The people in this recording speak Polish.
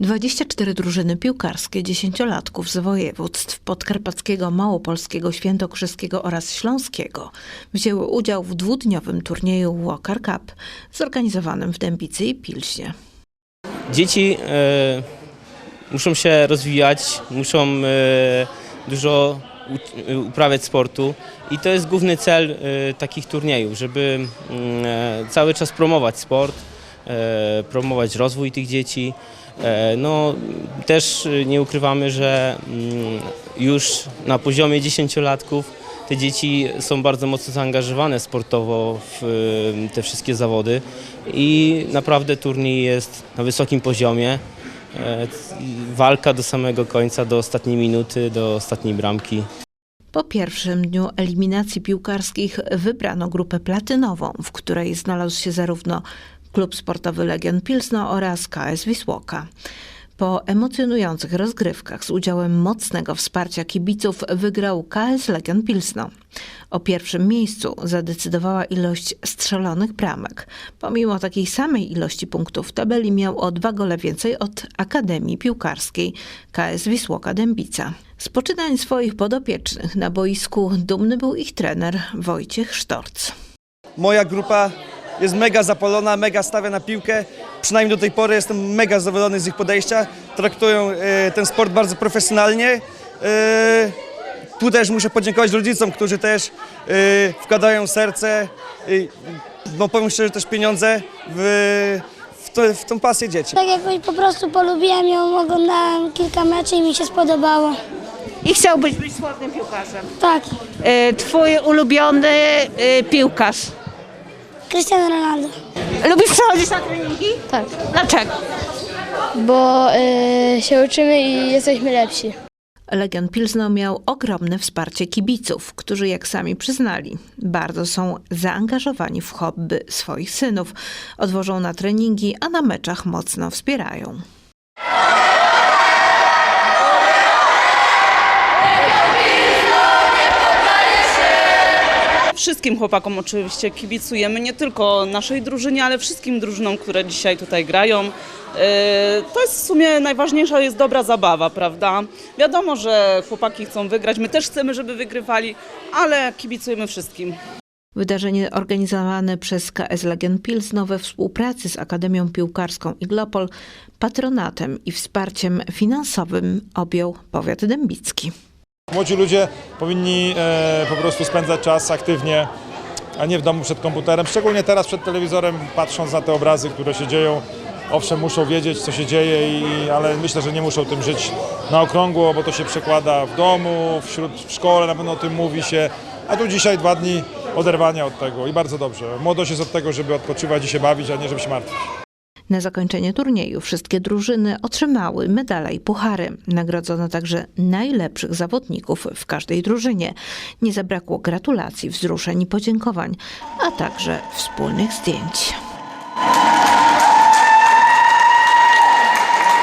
24 drużyny piłkarskie dziesięciolatków z województw podkarpackiego, małopolskiego, świętokrzyskiego oraz śląskiego wzięły udział w dwudniowym turnieju Walker Cup zorganizowanym w Dębicy i Pilśnie. Dzieci e, muszą się rozwijać, muszą e, dużo e, uprawiać sportu i to jest główny cel e, takich turniejów, żeby mm, e, cały czas promować sport, promować rozwój tych dzieci. E, No, też e, nie ukrywamy, że mm, już na poziomie dziesięciolatków te dzieci są bardzo mocno zaangażowane sportowo w e, te wszystkie zawody i naprawdę turniej jest na wysokim poziomie. E, Walka do samego końca, do ostatniej minuty, do ostatniej bramki. Po pierwszym dniu eliminacji piłkarskich wybrano grupę platynową, w której znalazł się zarówno klub sportowy Legion Pilsno oraz KS Wisłoka. Po emocjonujących rozgrywkach z udziałem mocnego wsparcia kibiców wygrał KS Legion Pilsno. O pierwszym miejscu zadecydowała ilość strzelonych bramek. Pomimo takiej samej ilości punktów w tabeli miał o dwa gole więcej od Akademii Piłkarskiej KS Wisłoka Dębica. Z poczynań swoich podopiecznych na boisku dumny był ich trener Wojciech Sztorc. Moja grupa jest mega zapalona, mega stawia na piłkę. Przynajmniej do tej pory jestem mega zadowolony z ich podejścia. Traktują e, ten sport bardzo profesjonalnie. E, tu też muszę podziękować rodzicom, którzy też e, wkładają serce, e, no powiem szczerze też pieniądze w, w, to, w tą pasję dzieci. Tak jakoś po prostu polubiłem ją, oglądałem kilka meczy i mi się spodobało. I chciałbyś być sławnym piłkarzem. Tak, E, Twój ulubiony e, piłkarz. Cristiano Ronaldo. Lubisz przechodzić na treningi? Tak, Dlaczego? bo y, się uczymy i jesteśmy lepsi. Legion Pilsno miał ogromne wsparcie kibiców, którzy, jak sami przyznali, bardzo są zaangażowani w hobby swoich synów. Odwożą na treningi, a na meczach mocno wspierają. Wszystkim chłopakom oczywiście kibicujemy, nie tylko naszej drużynie, ale wszystkim drużynom, które dzisiaj tutaj grają. Yy, To jest w sumie najważniejsza jest dobra zabawa, prawda? Wiadomo, że chłopaki chcą wygrać, my też chcemy, żeby wygrywali, ale kibicujemy wszystkim. Wydarzenie organizowane przez KS Legion Pilsno we współpracy z Akademią Piłkarską Iglopol patronatem i wsparciem finansowym objął powiat dębicki. Młodzi ludzie powinni e, po prostu spędzać czas aktywnie, a nie w domu przed komputerem. Szczególnie teraz przed telewizorem, patrząc na te obrazy, które się dzieją. Owszem, muszą wiedzieć, co się dzieje, i, ale myślę, że nie muszą tym żyć na okrągło, bo to się przekłada w domu, wśród, w szkole, na pewno o tym mówi się. A tu dzisiaj dwa dni oderwania od tego i bardzo dobrze. Młodość jest od tego, żeby odpoczywać i się bawić, a nie żeby się martwić. Na zakończenie turnieju wszystkie drużyny otrzymały medale i puchary. Nagrodzono także najlepszych zawodników w każdej drużynie. Nie zabrakło gratulacji, wzruszeń i podziękowań, a także wspólnych zdjęć.